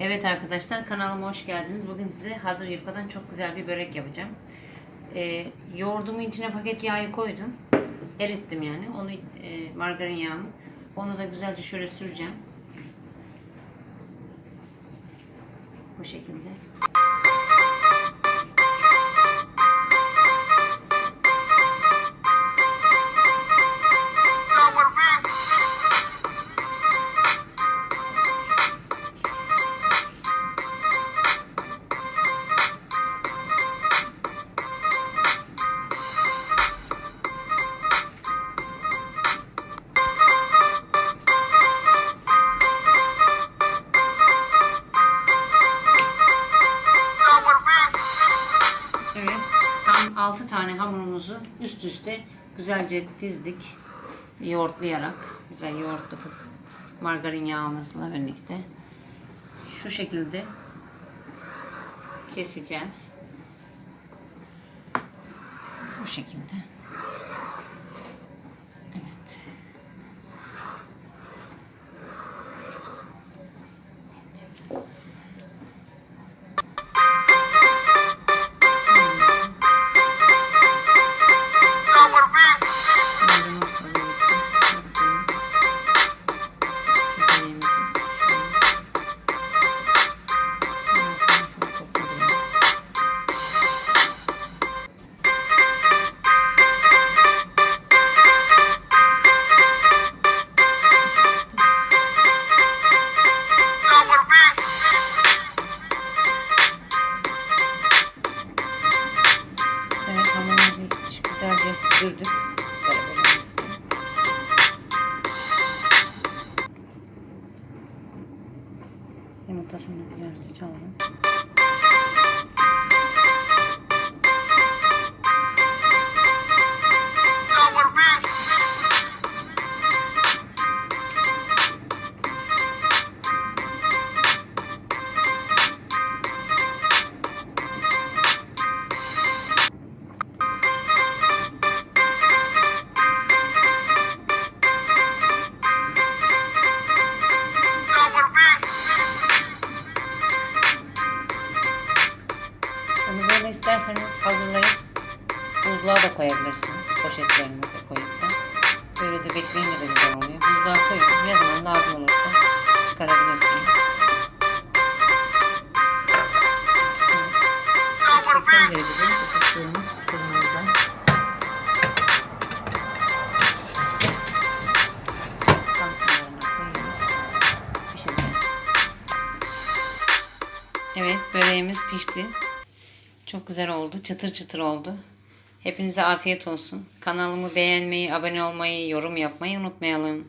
Evet arkadaşlar kanalıma hoş geldiniz. Bugün size hazır yufkadan çok güzel bir börek yapacağım. Ee, yoğurdumun içine paket yağı koydum. Erittim yani. Onu e, margarin yağını. Onu da güzelce şöyle süreceğim. Bu şekilde. Tam 6 tane hamurumuzu üst üste güzelce dizdik. Yoğurtlayarak, güzel yoğurtlu margarin yağımızla birlikte. Şu şekilde keseceğiz. Bu şekilde. Hamurumuzu güzelce dürdük. Yumurtasını güzelce çaldım. İsterseniz hazırlayıp buzluğa da koyabilirsiniz. Poşetlerinize koyup da. Böyle de bekleyince de güzel oluyor. Buzluğa koyup ne zaman lazım olursa çıkarabilirsiniz. Evet. 80 derecede ısıttığımız fırınımıza tam kenarına koyuyoruz. Pişireceğiz. Evet böreğimiz pişti. Çok güzel oldu. Çıtır çıtır oldu. Hepinize afiyet olsun. Kanalımı beğenmeyi, abone olmayı, yorum yapmayı unutmayalım.